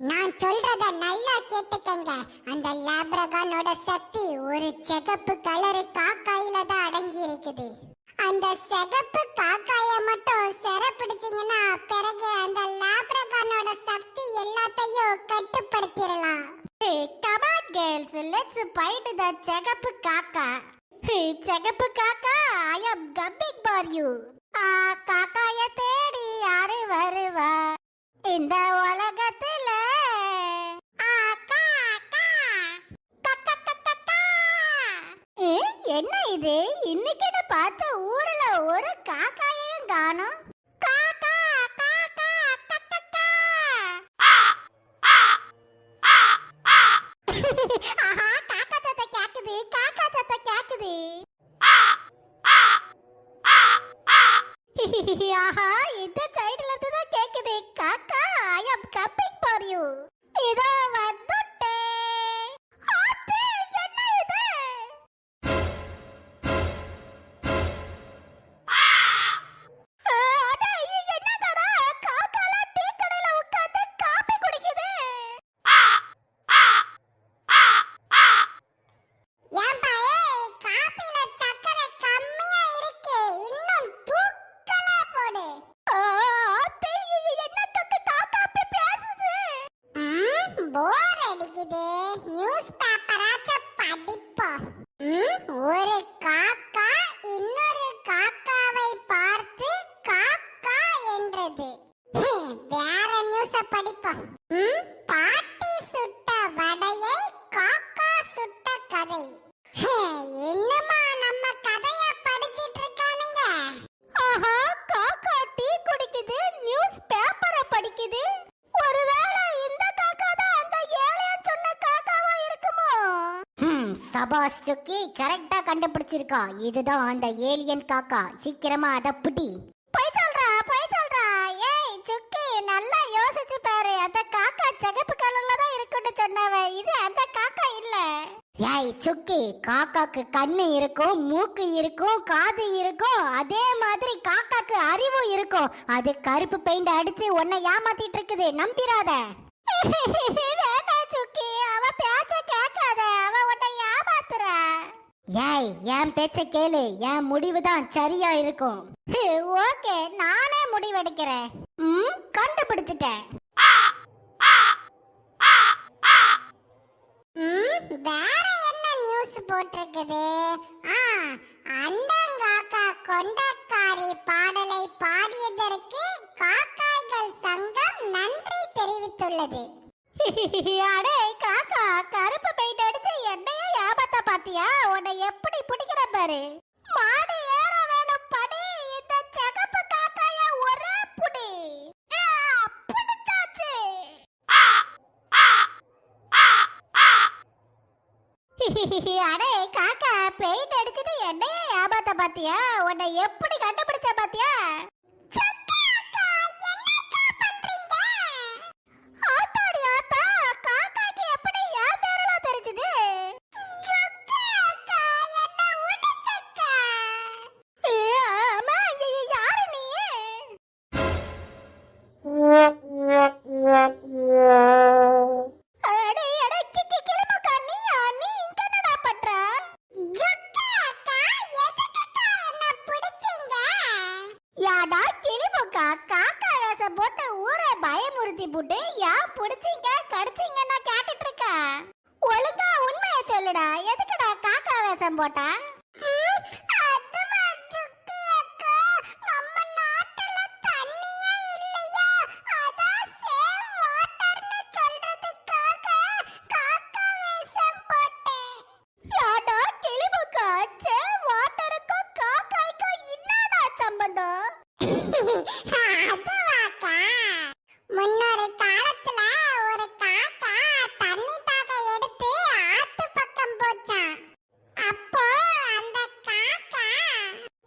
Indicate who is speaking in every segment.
Speaker 1: நான் சொல்றத நல்லா கேட்டுக்கங்க. அந்த லேப்ரகானோட சக்தி ஒரு சிகப்பு கலரு காக்காயில தான் அடங்கி இருக்குது அந்த சிகப்பு காக்காய மட்டும் சிறப்பிடிச்சிங்கன்னா பிறகு அந்த லேப்ரகானோட சக்தி எல்லாத்தையும் கட்டுப்படுத்திடலாம். கபாட் கேர்ள்ஸ் லெட்ஸ் ஃபைட் த சிகப்பு காக்கா. சிகப்பு காக்கா ஐ அம் கம்மிங் பார் யூ காக்காய தேடி யாரு வருவா? இந்த உலகத்தை இது இன்னைக்கு பார்த்த ஊர்ல ஒரு காக்காயையும் காணும். காக்கா, காக்கா, ஆஹா, ம்
Speaker 2: சபாஷ் சுக்கி கரெக்டா கண்டுபிடிச்சிருக்கா. இதுதான் அந்த ஏலியன் காக்கா. சீக்கிரமா அத புடி.
Speaker 1: போய் சொல்றா போய் சொல்றா. ஏய் சுக்கி நல்லா யோசிச்சு பாரு. அந்த காக்கா சிகப்பு கலர்ல தான் இருக்குன்னு சொன்னவ. இது அந்த காக்கா இல்ல.
Speaker 2: ஏய் சுக்கி காக்காக்கு கண்ணு இருக்கும் மூக்கு இருக்கும் காது இருக்கும். அதே மாதிரி காக்காக்கு அறிவும் இருக்கும். அது கருப்பு பெயிண்ட் அடிச்சு உன்னை ஏமாத்திட்டு இருக்குது. நம்பிராத. ஏய் என் பேச்ச கேளு. என் முடிவு தான் சரியா இருக்கும்.
Speaker 1: ஓகே நானே முடிவெடுக்கிறேன்.
Speaker 2: ம் கண்டுபிடிச்சிட்டேன்.
Speaker 1: ம், வேற என்ன நியூஸ் போட்டிருக்குது? ஆ அண்டங்காக்கா கொண்டக்காரி பாடலை பாடியதற்கு காக்காய்கள் சங்கம் நன்றி தெரிவித்துள்ளது. அடே காக்கா கருப்பு பாத்தியா? உன்னை எப்படி பிடிக்கிற பாரு? மாடி ஏற வேணும் படி. இந்த சிகப்பு காக்காய ஒரே புடி. பிடிச்சாச்சு. அடே காக்கா பெயிண்ட் அடிச்சிட்டு என்னையே ஏமாத்த பாத்தியா? உன்னை எப்படி கண்டுபிடிச்ச பாத்தியா? புடிச்சீங்க, கேட்டுட்டு இருக்க? ஒழுங்கா உண்மையை சொல்லுடா. எதுக்குடா காக்கா வேஷம் போட்ட?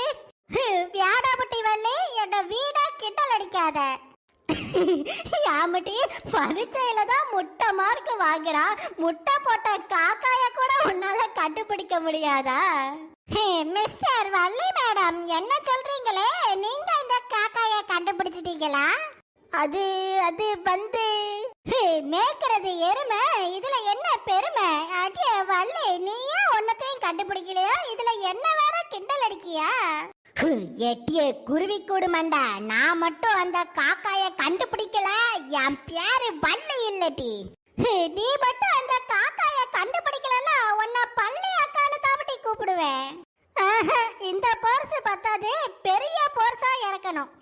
Speaker 1: இருக்கு வியாடாபட்டி வள்ளி என்ன வீடா கிண்டல் அடிக்காத. யாமட்டி பரீட்சையில தான் முட்டை மார்க் வாங்குறா. முட்டை போட்ட காக்காய கூட உன்னால கண்டுபிடிக்க முடியாதா? மிஸ்டர் வள்ளி மேடம் என்ன சொல்றீங்களே? நீங்க இந்த காக்காய கண்டுபிடிச்சிட்டீங்களா? அது அது வந்து மேய்க்கிறது எருமை. இதுல என்ன பெருமை? அடிய வள்ளி நீயே ஒன்னத்தையும் கண்டுபிடிக்கலையா? இதுல என்ன
Speaker 2: எட்டிய குருவி கூடு மண்டா. நான் மட்டும் அந்த காக்காய கண்டுபிடிக்கல. என் பேரு வள்ளி இல்லடி
Speaker 1: நீ மட்டும் அந்த காக்காய கண்டுபிடிக்கலன்னா உன்னை பள்ளி அக்கான்னு தாமட்டி கூப்பிடுவேன். இந்த போர்ஸ் பத்தாது. பெரிய போர்ஸா இறக்கணும்.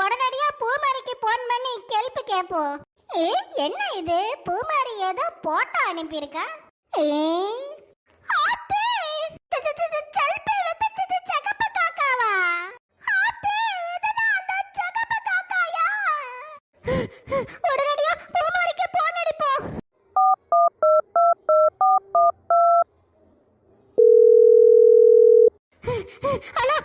Speaker 1: உடனடியா பூமாரிக்கு போன் பண்ணி கெல்ப் கேப்போம் ஏ என்ன இது? பூமாரி ஏதோ போட்டோ அனுப்பியிருக்கா? ஏ ஹலோ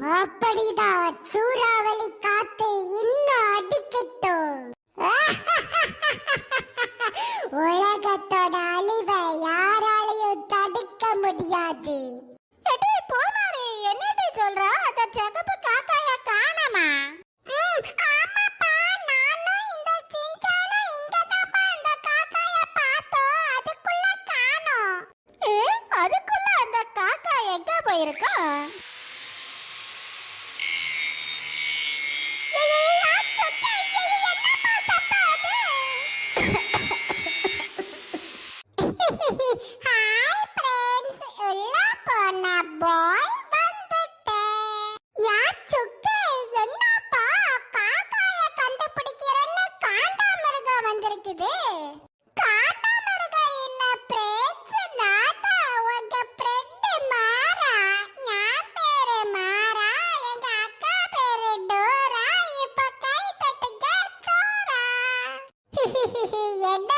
Speaker 1: அப்படிதான் சூறாவளி காத்து
Speaker 2: இன்னும் அடிக்கட்டும். உலகத்தோட அழிவை யாராலையும்
Speaker 1: தடுக்க முடியாது. போனாரு என்னடி சொல்ற? அந்த செகப்பு
Speaker 2: 嘿嘿嘿，也。